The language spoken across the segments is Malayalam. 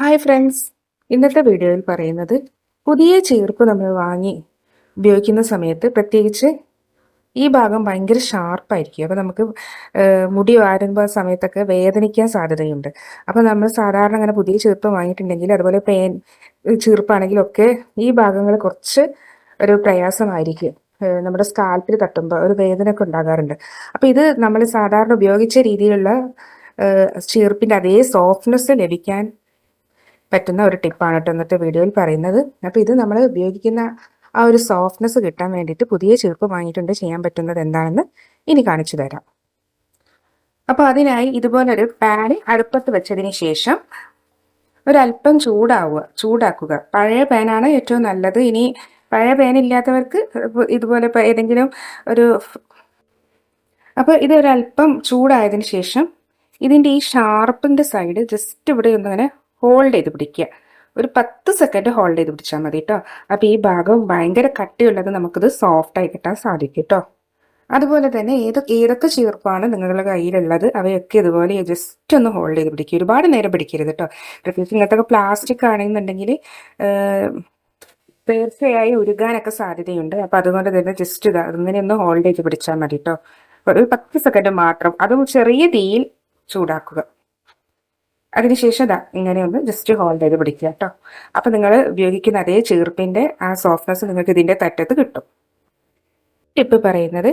ഹായ് ഫ്രണ്ട്സ് ഇന്നത്തെ വീഡിയോയിൽ പറയുന്നത് പുതിയ ചീർപ്പ് നമ്മൾ വാങ്ങി ഉപയോഗിക്കുന്ന സമയത്ത് പ്രത്യേകിച്ച് ഈ ഭാഗം ഭയങ്കര ഷാർപ്പായിരിക്കും. അപ്പോൾ നമുക്ക് മുടി വാരുമ്പോൾ സമയത്തൊക്കെ വേദനിക്കാൻ സാധ്യതയുണ്ട്. അപ്പോൾ നമ്മൾ സാധാരണ അങ്ങനെ പുതിയ ചീർപ്പ് വാങ്ങിയിട്ടുണ്ടെങ്കിൽ അതുപോലെ പേൻ ചീർപ്പാണെങ്കിലൊക്കെ ഈ ഭാഗങ്ങൾ കുറച്ച് ഒരു പ്രയാസമായിരിക്കും. നമ്മുടെ സ്കാൽപ്പിൽ തട്ടുമ്പോൾ ഒരു വേദനയൊക്കെ ഉണ്ടാകാറുണ്ട്. അപ്പോൾ ഇത് നമ്മൾ സാധാരണ ഉപയോഗിച്ച രീതിയിലുള്ള ചെറുപ്പിന്റെ അതേ സോഫ്റ്റ്നെസ് ലഭിക്കാൻ പറ്റുന്ന ഒരു ടിപ്പാണ് കേട്ടോ ഇന്നത്തെ വീഡിയോയിൽ പറയുന്നത്. അപ്പോൾ ഇത് നമ്മൾ ഉപയോഗിക്കുന്ന ആ ഒരു സോഫ്റ്റ്നെസ് കിട്ടാൻ വേണ്ടിയിട്ട് പുതിയ ചെറുപ്പ് വാങ്ങിയിട്ടുണ്ട് ചെയ്യാൻ പറ്റുന്നത് എന്താണെന്ന് ഇനി കാണിച്ചു തരാം. അപ്പോൾ അതിനായി ഇതുപോലൊരു പാൻ അടുപ്പത്ത് വെച്ചതിന് ശേഷം ഒരല്പം ചൂടാവുക ചൂടാക്കുക. പഴയ പാനാണ് ഏറ്റവും നല്ലത്. ഇനി പഴയ പാൻ ഇല്ലാത്തവർക്ക് ഇതുപോലെ ഏതെങ്കിലും ഒരു അപ്പോൾ ഇത് ഒരല്പം ചൂടായതിനു ശേഷം ഇതിന്റെ ഈ ഷാർപ്പിന്റെ സൈഡ് ജസ്റ്റ് ഇവിടെ ഒന്നിങ്ങനെ ഹോൾഡ് ചെയ്ത് പിടിക്കുക. ഒരു പത്ത് സെക്കൻഡ് ഹോൾഡ് ചെയ്ത് പിടിച്ചാൽ മതി കേട്ടോ അപ്പോൾ ഈ ഭാഗം ഭയങ്കര കട്ടിയുള്ളത് നമുക്കിത് സോഫ്റ്റ് ആയി കിട്ടാൻ സാധിക്കും കേട്ടോ അതുപോലെ തന്നെ ഏതൊക്കെ ഏതൊക്കെ ചീർപ്പാണ് നിങ്ങളുടെ കയ്യിലുള്ളത് അവയൊക്കെ ഇതുപോലെ ജസ്റ്റ് ഒന്ന് ഹോൾഡ് ചെയ്ത് പിടിക്കുക. ഒരുപാട് നേരം പിടിക്കരുത് കേട്ടോ പ്രത്യേകിച്ച് ഇങ്ങനത്തെ പ്ലാസ്റ്റിക് ആണെന്നുണ്ടെങ്കിൽ തീർച്ചയായും ഉരുകാനൊക്കെ സാധ്യതയുണ്ട്. അപ്പം അതുകൊണ്ട് തന്നെ ജസ്റ്റ് ഇത് അങ്ങനെ ഒന്ന് ഹോൾഡ് ചെയ്ത് പിടിച്ചാൽ മതി കേട്ടോ ഒരു പത്ത് സെക്കൻഡ് മാത്രം. അതും ചെറിയ തീയിൽ ചൂടാക്കുക. അതിനുശേഷം ഇതാ ഇങ്ങനെ ഒന്ന് ജസ്റ്റ് ഹോൾഡ് ചെയ്ത് പിടിക്കുക കേട്ടോ. അപ്പം നിങ്ങൾ ഉപയോഗിക്കുന്ന അതേ ചീർപ്പിന്റെ ആ സോഫ്റ്റ്നെസ് നിങ്ങൾക്ക് ഇതിന്റെ തറ്റത്ത് കിട്ടും. ടിപ്പ് പറയുന്നത്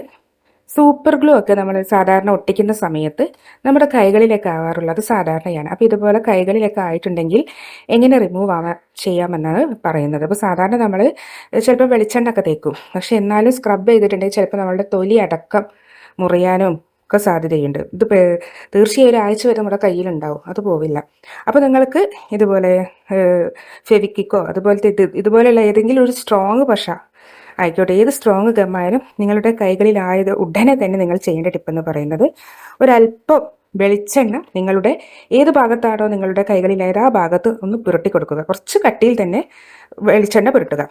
സൂപ്പർ ഗ്ലൂ ഒക്കെ നമ്മൾ സാധാരണ ഒട്ടിക്കുന്ന സമയത്ത് നമ്മുടെ കൈകളിലൊക്കെ ആവാറുള്ളത് സാധാരണയാണ്. അപ്പോൾ ഇതുപോലെ കൈകളിലൊക്കെ ആയിട്ടുണ്ടെങ്കിൽ എങ്ങനെ റിമൂവ് ആവാൻ ചെയ്യാമെന്നാണ് പറയുന്നത്. അപ്പോൾ സാധാരണ നമ്മൾ ചിലപ്പോൾ വെളിച്ചെണ്ണ ഒക്കെ തേക്കും. പക്ഷെ എന്നാലും സ്ക്രബ് ചെയ്തിട്ടുണ്ടെങ്കിൽ ചിലപ്പോൾ നമ്മളുടെ തൊലി അടക്കം മുറിയാനും ഒക്കെ സാധ്യതയുണ്ട്. ഇത് തീർച്ചയായും ഒരാഴ്ച വരെ നമ്മുടെ കയ്യിലുണ്ടാവും. അത് പോവില്ല. അപ്പോൾ നിങ്ങൾക്ക് ഇതുപോലെ ഫെവിക്കിക്കോ അതുപോലത്തെ ഇത് ഇതുപോലെയുള്ള ഏതെങ്കിലും ഒരു സ്ട്രോങ് പശ ആയിക്കോട്ടെ ഏത് സ്ട്രോങ് ഗമ്മായാലും നിങ്ങളുടെ കൈകളിലായത് ഉടനെ തന്നെ നിങ്ങൾ ചെയ്യേണ്ട ടിപ്പ് എന്ന് പറയുന്നത് ഒരല്പം വെളിച്ചെണ്ണ നിങ്ങളുടെ ഏത് ഭാഗത്താണോ നിങ്ങളുടെ കൈകളിലായത് ആ ഭാഗത്ത് ഒന്ന് പുരട്ടി കൊടുക്കുക. കുറച്ച് കട്ടിയിൽ തന്നെ വെളിച്ചെണ്ണ പുരട്ടുക.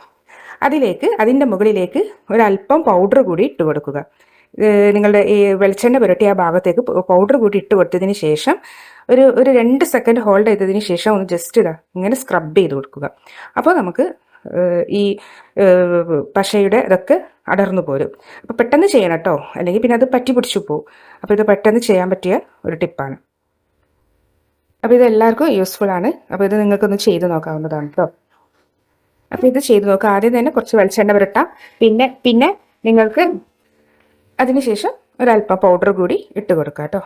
അതിലേക്ക് അതിന്റെ മുകളിലേക്ക് ഒരല്പം പൗഡർ കൂടി ഇട്ട് കൊടുക്കുക. നിങ്ങളുടെ ഈ വെളിച്ചെണ്ണ പുരട്ടിയ ആ ഭാഗത്തേക്ക് പൗഡർ കൂടി ഇട്ട് കൊടുത്തതിന് ശേഷം ഒരു ഒരു രണ്ട് സെക്കൻഡ് ഹോൾഡ് ചെയ്തതിന് ശേഷം ഒന്ന് ജസ്റ്റ് ഇതാ ഇങ്ങനെ സ്ക്രബ് ചെയ്ത് കൊടുക്കുക. അപ്പോൾ നമുക്ക് ഈ പശയുടെ ഇതൊക്കെ അടർന്നു പോരും. അപ്പോൾ പെട്ടെന്ന് ചെയ്യണം കേട്ടോ. അല്ലെങ്കിൽ പിന്നെ അത് പറ്റി പിടിച്ചു പോകും അപ്പോൾ ഇത് പെട്ടെന്ന് ചെയ്യാൻ പറ്റിയ ഒരു ടിപ്പാണ്. അപ്പോൾ ഇത് എല്ലാവർക്കും യൂസ്ഫുൾ ആണ്. അപ്പോൾ ഇത് നിങ്ങൾക്കൊന്ന് ചെയ്ത് നോക്കാവുന്നതാണ് കേട്ടോ. അപ്പോൾ ഇത് ചെയ്ത് നോക്കുക. ആദ്യം തന്നെ കുറച്ച് വെളിച്ചെണ്ണ പുരട്ടാം. പിന്നെ പിന്നെ നിങ്ങൾക്ക് അതിനുശേഷം ഒരല്പം പൗഡർ കൂടി ഇട്ട് കൊടുക്കാം കേട്ടോ